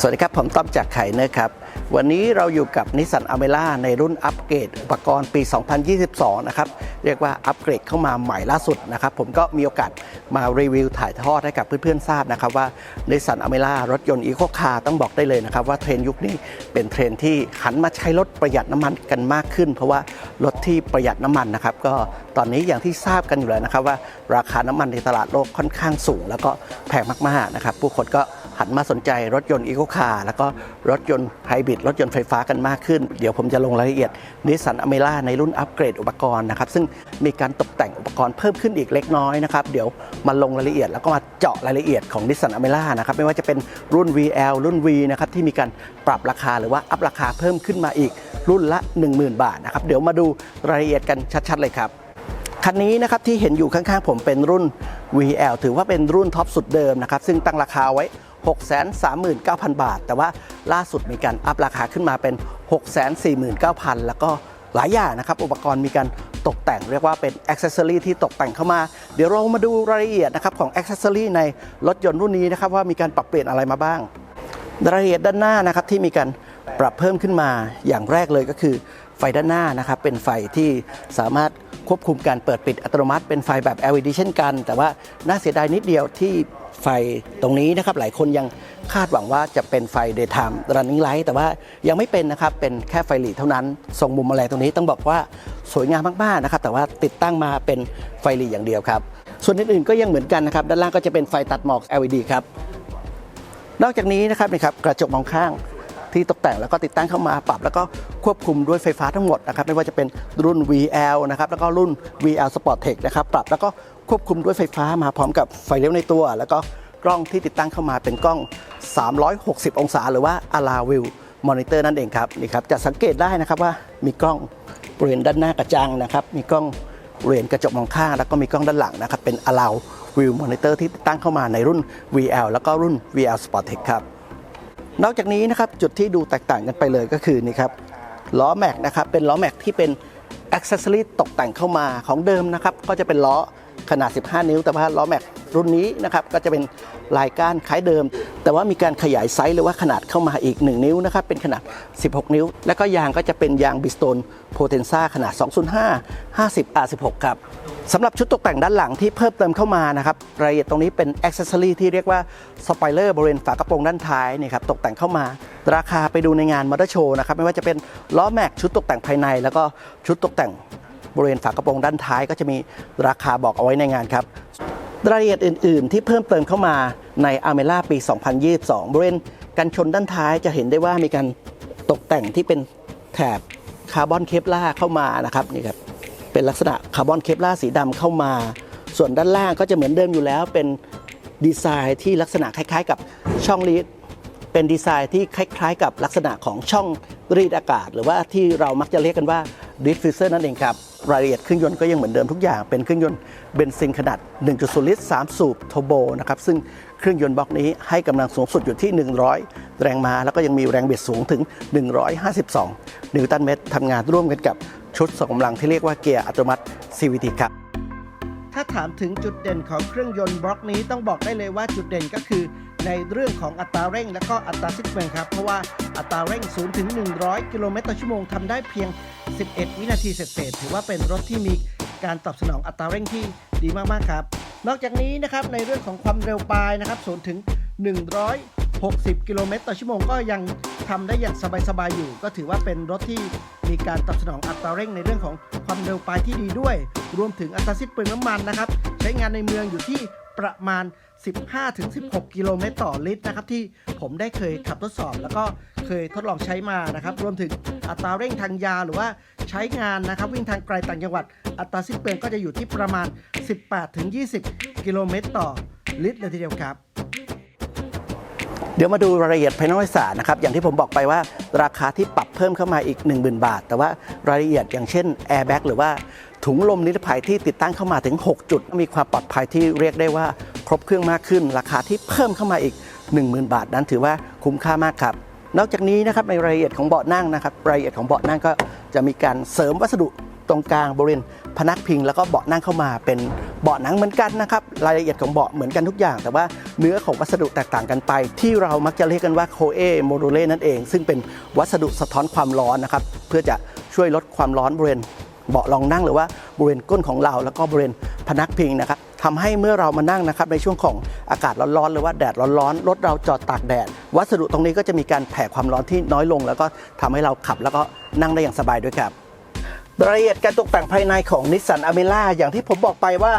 สวัสดีครับ ผมต้อมจากไข่เนอร์ครับ วันนี้เราอยู่กับนิสสันอเมร่าในรุ่นอัปเกรดอุปกรณ์ปี 2022 นะครับ เรียกว่าอัปเกรดเข้ามาใหม่ล่าสุดนะครับ ผมก็มีโอกาสมารีวิวถ่ายทอดให้กับเพื่อนๆ ทราบนะครับ ว่านิสสันอเมร่ารถยนต์อีโคคาร์ต้องบอกได้เลยนะครับ ว่าเทรนยุคนี้เป็นเทรนที่หันมาใช้รถประหยัดน้ำมันกันมากขึ้น เพราะว่ารถที่ประหยัดน้ำมันนะครับก็ตอนนี้อย่างที่ทราบกันอยู่แล้วนะครับว่าราคาน้ำมันในตลาดโลกค่อนข้างสูง แล้วก็แพงมากๆนะครับผู้คนก็ หันมาสนใจรถยนต์อีโคคาร์แล้วก็รถยนต์ไฮบริดรถยนต์ไฟฟ้ากันมากขึ้น เดี๋ยวผมจะลงรายละเอียดนิสสันอเมร่าในรุ่นอัปเกรดอุปกรณ์นะครับ ซึ่งมีการตกแต่งอุปกรณ์เพิ่มขึ้นอีกเล็กน้อยนะครับ เดี๋ยวมาลงรายละเอียดแล้วก็มาเจาะรายละเอียดของนิสสันอเมร่านะครับไม่ว่าจะเป็นรุ่น VL รุ่น V นะครับที่มีการปรับราคาหรือว่าอัพราคาเพิ่มขึ้นมาอีกรุ่นละ 10,000 บาทนะครับเดี๋ยวมาดูรายละเอียดกันชัด ๆ เลยครับคันนี้นะครับที่เห็นอยู่ข้างๆผมเป็นรุ่น VL ถือว่าเป็นรุ่นท็อปสุดเดิมนะครับซึ่งตั้งราคาไว้ 639,000 บาท แต่ว่าล่าสุดมีการอัพราคาขึ้นมาเป็น 649,000 แล้วก็หลายอย่างนะครับ อุปกรณ์มีการตกแต่งเรียกว่าเป็นอ c เซ s ซอรีที่ตกแต่งเข้ามา เดี๋ยวเรามาดูรายละเอียดนะครับของอ c เซ s ซอรีในรถยนต์รุ่นนี้นะครับว่ามีการปรับเปลี่ยนอะไรมาบ้าง รายละเอียดด้านหน้านะครับที่มีการปรับเพิ่มขึ้นมาอย่างแรกเลยก็คือไฟด้านหน้านะครับเป็นไฟที่สามารถควบคุมการเปิดปิดอัตโนมัติเป็นไฟแบบ LED เช่นกัน แต่ว่าน่าเสียดายนิดเดียวที่ ไฟตรงนี้นะครับหลายคนยังคาดหวังว่าจะเป็นไฟ daytime running light แต่ว่ายังไม่เป็นนะครับ เป็นแค่ไฟหลีเท่านั้นทรงมุมอะไรตรงนี้ต้องบอกว่าสวยงามมากๆนะครับ แต่ว่าติดตั้งมาเป็นไฟหลีอย่างเดียวครับ ส่วนอื่นๆก็ยังเหมือนกันนะครับ ด้านล่างก็จะเป็นไฟตัดหมอก LED ครับ นอกจากนี้นะครับนี่ครับกระจกมองข้าง ที่ตกแต่งแล้วก็ติดตั้งเข้ามาปรับ แล้วก็ควบคุมด้วยไฟฟ้าทั้งหมดนะครับ ไม่ว่าจะเป็นรุ่น VL นะครับแล้วก็รุ่น VL Sport Tech นะครับปรับแล้วก็ควบคุมด้วยไฟฟ้ามาพร้อมกับไฟเลี้ยวในตัว แล้วก็กล้องที่ติดตั้งเข้ามาเป็นกล้อง 360 องศา หรือว่า a l a View Monitor นั่นเองครับนี่ครับจะสังเกตได้นะครับว่ามีกล้องบริเวณด้านหน้ากระจังนะครับ มีกล้องบริเวณกระจกมองข้าง แล้วก็มีกล้องด้านหลังนะครับเป็น a l a View Monitor ที่ติดตั้งเข้ามาในรุ่น VL แล้วก็รุ่น VL Sport Tech ครับ นอกจากนี้นะครับจุดที่ดูแตกต่างกันไปเลยก็คือนี่ครับล้อแม็กนะครับเป็นล้อแม็กที่เป็นอ c เซ s ซอรีตกแต่งเข้ามาของเดิมนะครับก็จะเป็นล้อขนาด 15 นิ้ว แต่ว่าล้อแม็กรุ่นนี้นะครับก็จะเป็นลายก้านคล้ายเดิม แต่ว่ามีการขยายไซส์หรือว่าขนาดเข้ามาอีก 1 นิ้วนะครับเป็นขนาด 16 นิ้ว แล้วก็ยางก็จะเป็นยางบิสโตนโพเทนซ่าขนาด 205 50 R16 ครับสำหรับชุดตกแต่งด้านหลังที่เพิ่มเติมเข้ามานะครับรายละเอียดตรงนี้เป็นอ c เซ s ซอรี่ที่เรียกว่าสปอยเลอร์บริเวณฝากระโปรงด้านท้ายนี่ครับตกแต่งเข้ามา ราคาไปดูในงานมอเตอร์โชว์นะครับไม่ว่าจะเป็นล้อแม็กชุดตกแต่งภายใน แล้วก็ชุดตกแต่งบริเวณฝากระโปรงด้านท้ายก็จะมีราคาบอกเอาไว้ในงานครับรายละเอียดอื่น ๆ ที่เพิ่มเติมเข้ามา ในอเมร่าปี 2022 บริเวณกันชนด้านท้ายจะเห็นได้ว่ามีการตกแต่งที่เป็นแถบคาร์บอนเคปล่าเข้ามานะครับนี่ครับเป็นลักษณะคาร์บอนเคปล่าสีดำเข้ามา ส่วนด้านล่างก็จะเหมือนเดิมอยู่แล้ว เป็นดีไซน์ที่ลักษณะคล้าย ๆ กับช่องลีดเป็นดีไซน์ที่คล้าย ๆ กับลักษณะของช่องรีดอากาศ หรือว่าที่เรามักจะเรียกกันว่าดิฟฟิวเซอร์นั่นเองครับ รายละเอียดเครื่องยนต์ก็ยังเหมือนเดิมทุกอย่าง เป็นเครื่องยนต์เบนซินขนาด 1.0 ลิตร 3 สูบโทโบนะครับ ซึ่งเครื่องยนต์บล็อกนี้ให้กำลังสูงสุดอยู่ที่ 100 แรงม้า แล้วก็ยังมีแรงบิดสูงถึง 152 นิวตันเมตรทำงานร่วมกันกับชุดส่งกำลังที่เรียกว่าเกียร์อัตโนมัติ CVT ครับถ้าถามถึงจุดเด่นของเครื่องยนต์บล็อกนี้ต้องบอกได้เลยว่าจุดเด่นก็คือในเรื่องของอัตราเร่งและก็อัตราสิ้นเปลืองครับ เพราะว่า อัตราเร่ง 0 ถึง 100 กิโลเมตรต่อชั่วโมงทำได้เพียง 11 วินาทีเศษๆถือว่าเป็นรถที่มีการตอบสนองอัตราเร่งที่ดีมากๆครับ นอกจากนี้นะครับในเรื่องของความเร็วปลายนะครับ 0 ถึง 160 กิโลเมตรต่อชั่วโมงก็ยังทำได้อย่างสบายๆอยู่ ก็ถือว่าเป็นรถที่มีการตอบสนองอัตราเร่งในเรื่องของความเร็วปลายที่ดีด้วย รวมถึงอัตราสิ้นเปลืองน้ำมันนะครับ ใช้งานในเมืองอยู่ที่ประมาณ 15-16 กิโลเมตรต่อลิตรนะครับที่ผมได้เคยขับทดสอบ แล้วก็เคยทดลองใช้มานะครับ รวมถึงอัตราเร่งทางยาหรือว่าใช้งานนะครับ วิ่งทางไกลต่างจังหวัด อัตราสิ้นเปลืองก็จะอยู่ที่ประมาณ 18-20 กิโลเมตรต่อลิตรเลยทีเดียวครับ เดี๋ยวมาดูรายละเอียดภายนอกสารนะครับ อย่างที่ผมบอกไปว่าราคาที่ปรับเพิ่มเข้ามาอีก 10,000 บาท แต่ว่ารายละเอียดอย่างเช่นแอร์แบ็กหรือว่าถุงลมนิรภัยที่ติดตั้งเข้ามาถึง 6 จุด มีความปลอดภัยที่เรียกได้ว่า ครบเครื่องมากขึ้น ราคาที่เพิ่มเข้ามาอีก 10,000 บาทนั้นถือว่าคุ้มค่ามากครับ นอกจากนี้นะครับในรายละเอียดของเบาะนั่งนะครับรายละเอียดของเบาะนั่งก็จะมีการเสริมวัสดุตรงกลางบริเวณพนักพิง แล้วก็เบาะนั่งเข้ามาเป็นเบาะหนังเหมือนกันนะครับรายละเอียดของเบาะเหมือนกันทุกอย่าง แต่ว่าเนื้อของวัสดุแตกต่างกันไป ที่เรามักจะเรียกกันว่าโคเอโมดูเลนั่นเอง ซึ่งเป็นวัสดุสะท้อนความร้อนนะครับเพื่อจะช่วยลดความร้อนบริเวณเบาะรองนั่งหรือว่าบริเวณก้นของเราแล้วก็บริเวณพนักพิงนะครับ ทำให้เมื่อเรามานั่งนะครับในช่วงของอากาศร้อนๆหรือว่าแดดร้อนๆรถเราจอดตากแดด วัสดุตรงนี้ก็จะมีการแผ่ความร้อนที่น้อยลง แล้วก็ทำให้เราขับแล้วก็นั่งได้อย่างสบายด้วยครับรายละเอียดการตกแต่งภายในของนิสสันอเมร่าอย่างที่ผมบอกไปว่า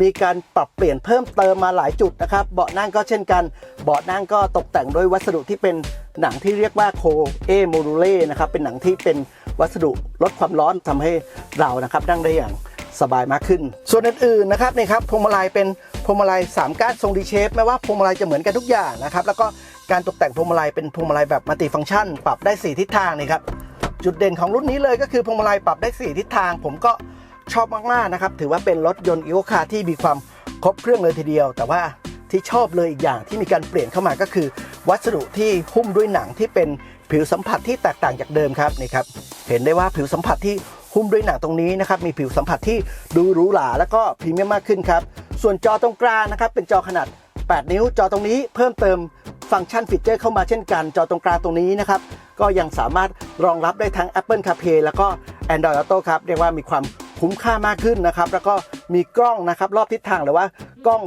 มีการปรับเปลี่ยนเพิ่มเติมมาหลายจุดนะครับเบาะนั่งก็เช่นกัน เบาะนั่งก็ตกแต่งด้วยวัสดุที่เป็นหนังที่เรียกว่าโคเอโมดูเล่นะครับเป็นหนังที่เป็นวัสดุลดความร้อนทำให้เรานะครับนั่งได้อย่าง สบายมากขึ้น ส่วนอื่นๆนะครับนี่ครับพวงมาลัยเป็นพวงมาลัยสามก้านทรงดีเชฟแม้ว่าพวงมาลัยจะเหมือนกันทุกอย่างนะครับแล้วก็การตกแต่งพวงมาลัยเป็นพวงมาลัยแบบมัลติฟังก์ชัน ปรับได้สี่ทิศทางนี่ครับจุดเด่นของรุ่นนี้เลยก็คือพวงมาลัยปรับได้ 4 ทิศทาง ผมก็ชอบมากๆนะครับถือว่าเป็นรถยนต์อีโ c คาที่มีความครบเครื่องเลยทีเดียว แต่ว่าที่ชอบเลยอีกอย่างที่มีการเปลี่ยนเข้ามาก็คือ วัสดุที่หุ้มด้วยหนังที่เป็นผิวสัมผัสที่แตกต่างจากเดิมครับนี่ครับเห็นได้ว่าผิวสัมผัสที่ หุ้มด้วยหนังตรงนี้นะครับมีผิวสัมผัสที่ดูหรูหราแล้วก็พรีเมียมมากขึ้นครับส่วนจอตรงกลางนะครับเป็นจอขนาด 8 นิ้ว จอตรงนี้เพิ่มเติมฟังก์ชันฟีเจอร์เข้ามาเช่นกัน จอตรงกลางตรงนี้นะครับก็ยังสามารถรองรับได้ทั้ง Apple CarPlay แล้วก็ Android Auto ครับเรียกว่ามีความคุ้มค่ามากขึ้นนะครับแล้วก็มีกล้องนะครับรอบทิศทางหรือว่ากล้อง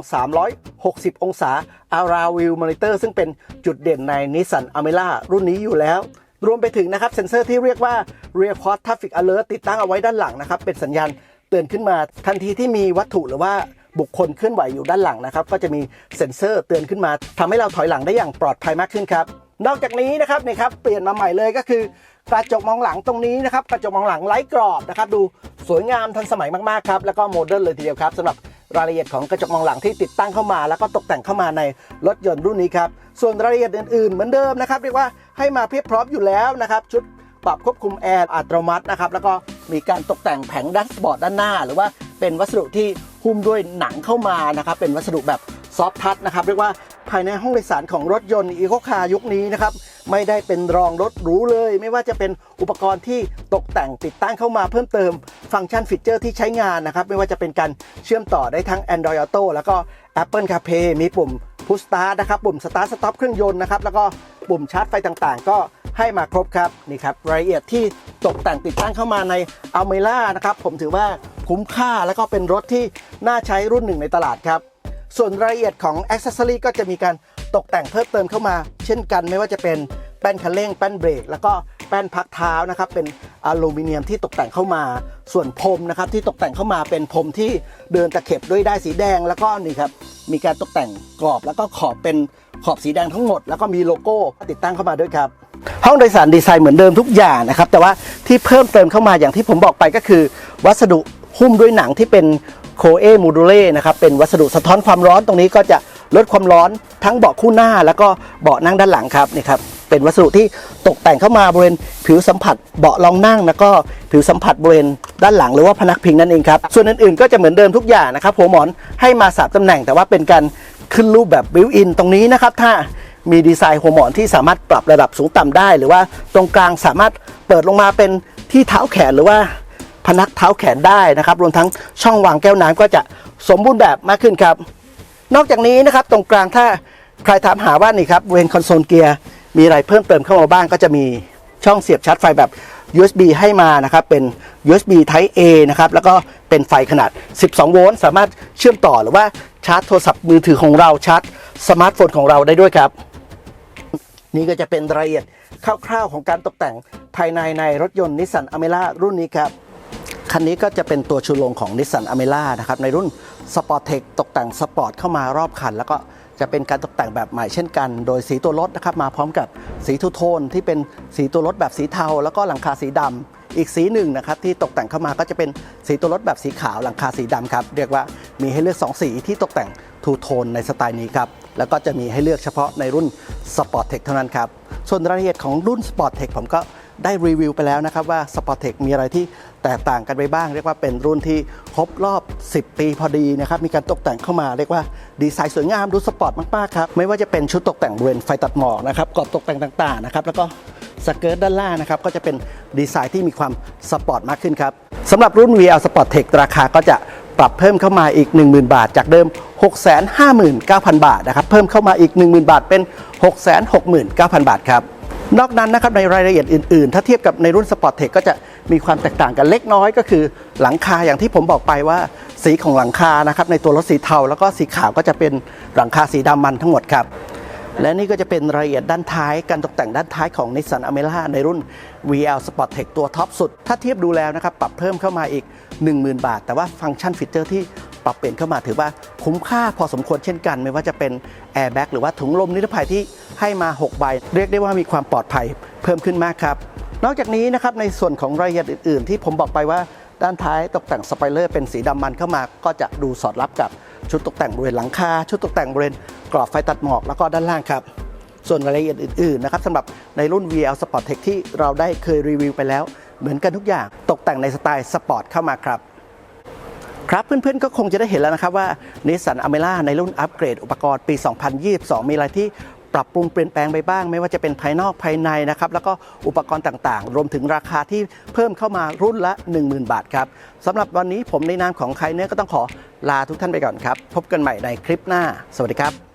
360 องศา Around View Monitor ซึ่งเป็นจุดเด่นใน Nissan a m e r a รุ่นนี้อยู่แล้ว รวมไปถึงนะครับเซ็นเซอร์ที่เรียกว่า Rear Quad Traffic Alert ติดตั้งเอาไว้ด้านหลังนะครับ เป็นสัญญาณเตือนขึ้นมาทันทีที่มีวัตถุหรือว่าบุคคลเคลื่อนไหวอยู่ด้านหลังนะครับ ก็จะมีเซ็นเซอร์เตือนขึ้นมาทำให้เราถอยหลังได้อย่างปลอดภัยมากขึ้นครับ นอกจากนี้นะครับนี่ครับเปลี่ยนมาใหม่เลยก็คือกระจกมองหลังตรงนี้นะครับกระจกมองหลังไร้กรอบนะครับดูสวยงามทันสมัยมากๆครับแล้วก็โมเดิร์นเลยทีเดียวครับสำหรับ รายละเอียดของกระจกมองหลังที่ติดตั้งเข้ามา แล้วก็ตกแต่งเข้ามาในรถยนต์รุ่นนี้ครับ ส่วนรายละเอียดอื่นๆ เหมือนเดิมนะครับเรียกว่าให้มาเพียบพร้อมอยู่แล้วนะครับ ชุดปรับควบคุมแอร์อัตโนมัตินะครับแล้วก็มีการตกแต่งแผงดัชบอร์ดด้านหน้า หรือว่าเป็นวัสดุที่หุ้มด้วยหนังเข้ามานะครับเป็นวัสดุแบบซอฟทัชนะครับเรียกว่า ภายในห้องโดยสารของรถยนต์อีโคคายุคนี้นะครับ ไม่ได้เป็นรองรถหรูเลย ไม่ว่าจะเป็นอุปกรณ์ที่ตกแต่งติดตั้งเข้ามาเพิ่มเติม ฟังก์ชันฟีเจอร์ที่ใช้งานนะครับ ไม่ว่าจะเป็นการเชื่อมต่อได้ทั้ง Android Auto แล้วก็ Apple CarPlay มีปุ่ม Push Start นะครับปุ่ม Start Stop เครื่องยนต์นะครับแล้วก็ปุ่มชาร์จไฟต่างๆ ก็ให้มาครบครับนี่ครับรายละเอียดที่ตกแต่งติดตั้งเข้ามาใน a l m e r a นะครับผมถือว่าคุ้มค่าแล้วก็เป็นรถที่น่าใช้รุ่นหนึ่งในตลาดครับ ส่วนรายละเอียดของอ c e s s o r y ก็จะมีการตกแต่งเพิ่มเติมเข้ามา เช่นกันไม่ว่าจะเป็นแป้นคันเร่ง แป้นเบรก แล้วก็แป้นพักเท้านะครับเป็นอลูมิเนียมที่ตกแต่งเข้ามา ส่วนพรมนะครับที่ตกแต่งเข้ามาเป็นพรมที่เดินตะเข็บด้วยได้ายสีแดง แล้วก็นี่ครับมีการตกแต่งกรอบ แล้วก็ขอบเป็นขอบสีแดงทั้งหมด แล้วก็มีโลโก้ติดตั้งเข้ามาด้วยครับห้องโดยสารดีไซน์เหมือนเดิมทุกอย่างนะครับแต่ว่าที่เพิ่มเติมเข้ามาอย่างที่ผมบอกไปก็คือ วัสดุหุ้มด้วยหนังที่เป็น โคเอมูดูเล่นะครับเป็นวัสดุสะท้อนความร้อนตรงนี้ก็จะลดความร้อนทั้งเบาะคู่หน้า แล้วก็เบาะนั่งด้านหลังครับนี่ครับเป็นวัสดุที่ตกแต่งเข้ามาบริเวณผิวสัมผัสเบาะรองนั่ง แล้วก็ผิวสัมผัสบริเวณด้านหลังหรือว่าพนักพิงนั่นเองครับส่วนอื่นๆก็จะเหมือนเดิมทุกอย่างนะครับหัวหมอนให้มาสามตำแหน่งแต่ว่าเป็นการขึ้นรูปแบบบิวอินตรงนี้นะครับถ้ามีดีไซน์หัวหมอนที่สามารถปรับระดับสูงต่ำได้ หรือว่าตรงกลางสามารถเปิดลงมาเป็นที่เท้าแขนหรือว่า พนักเท้าแขนได้นะครับ รวมทั้งช่องวางแก้วน้ำก็จะสมบูรณ์แบบมากขึ้นครับ นอกจากนี้นะครับตรงกลางถ้าใครถามหาว่านี่ครับเวนคอนโซลเกียร์มีอะไรเพิ่มเติมเข้ามาบ้างก็จะมีช่องเสียบชาร์จไฟแบบ USB ให้มานะครับ เป็น USB Type A นะครับ แล้วก็เป็นไฟขนาด 12 โวลต์สามารถเชื่อมต่อหรือว่าชาร์จโทรศัพท์มือถือของเราชาร์จสมาร์ทโฟนของเราได้ด้วยครับ นี่ก็จะเป็นรายละเอียดคร่าวๆของการตกแต่งภายในในรถยนต์นิสสันอเมร่ารุ่นนี้ครับ คันนี้ก็จะเป็นตัวชูโรงของนิสสันอเมร่านะครับในรุ่นสปอร์ตเทคตกแต่งสปอร์ตเข้ามารอบคัน แล้วก็จะเป็นการตกแต่งแบบใหม่เช่นกัน โดยสีตัวรถนะครับมาพร้อมกับสีทูโทนที่เป็นสีตัวรถแบบสีเทา แล้วก็หลังคาสีดำอีกสีหนึ่งนะครับที่ตกแต่งเข้ามาก็จะเป็นสีตัวรถแบบสีขาวหลังคาสีดำครับเรียกว่ามีให้เลือก 2 สีที่ตกแต่งทูโทนในสไตล์นี้ครับแล้วก็จะมีให้เลือกเฉพาะในรุ่น Sport Tech เท่านั้นครับส่วนรายละเอียดของรุ่น Sport Tech ผมก็ ได้รีวิวไปแล้วนะครับว่า Sport Tech มีอะไรที่แตกต่างกันไปบ้าง เรียกว่าเป็นรุ่นที่ครบรอบ 10 ปีพอดีนะครับมีการตกแต่งเข้ามาเรียกว่าดีไซน์สวยงามดูสปอร์ตมากๆครับไม่ว่าจะเป็นชุดตกแต่งบริเวณไฟตัดหมอกนะครับกรอบตกแต่งต่างๆนะครับแล้วก็สเกิร์ตด้านล่างนะครับก็จะเป็นดีไซน์ที่มีความสปอร์ตมากขึ้นครับสำหรับรุ่น VL Sport Tech ราคาก็จะปรับเพิ่มเข้ามาอีก 10,000 บาท จากเดิม 659,000 บาทนะครับเพิ่มเข้ามาอีก 10,000 บาทเป็น 669,000 บาทครับ นอกนั้นนะครับในรายละเอียดอื่นๆ ถ้าเทียบกับในรุ่น Sport Tech ก็จะมีความแตกต่างกันเล็กน้อยก็คือหลังคาอย่างที่ผมบอกไปว่าสีของหลังคานะครับในตัวรถสีเทาแล้วก็สีขาวก็จะเป็นหลังคาสีดำมันทั้งหมดครับ และนี่ก็จะเป็นรายละเอียดด้านท้ายการตกแต่งด้านท้ายของ Nissan a m e r a ในรุ่น VL Sport Tech ตัวท็อปสุด ถ้าเทียบดูแล้วนะครับปรับเพิ่มเข้ามาอีก 10,000 บาท แต่ว่าฟังก์ชันฟีเจอร์ที่ ปรับเปลี่ยนเข้ามาถือว่าคุ้มค่าพอสมควรเช่นกัน ไม่ว่าจะเป็นแอร์แบ็กหรือว่าถุงลมนิรภัยที่ให้มา 6 ใบ เรียกได้ว่ามีความปลอดภัยเพิ่มขึ้นมากครับ นอกจากนี้นะครับในส่วนของรายละเอียดอื่น ๆ ที่ผมบอกไปว่าด้านท้ายตกแต่งสไปเลอร์เป็นสีดำมันเข้ามา ก็จะดูสอดรับกับชุดตกแต่งบริเวณหลังคาชุดตกแต่งบริเวณกรอบไฟตัดหมอกแล้วก็ด้านล่างครับส่วนรายละเอียดอื่นๆนะครับสำหรับในรุ่น VL Sport Tech ที่เราได้เคยรีวิวไปแล้ว เหมือนกันทุกอย่างตกแต่งในสไตล์สปอร์ตเข้ามาครับ ครับเพื่อนๆก็คงจะได้เห็นแล้วนะครับว่านิสสันอเมล่าในรุ่นอัปเกรดอุปกรณ์ปี 2022 มีอะไรที่ปรับปรุงเปลี่ยนแปลงไปบ้าง ไม่ว่าจะเป็นภายนอกภายในนะครับแล้วก็อุปกรณ์ต่างๆ รวมถึงราคาที่เพิ่มเข้ามารุ่นละ 10,000 บาทครับสำหรับวันนี้ผมในนามของใครเนื้อก็ต้องขอลาทุกท่านไปก่อนครับ พบกันใหม่ในคลิปหน้า สวัสดีครับ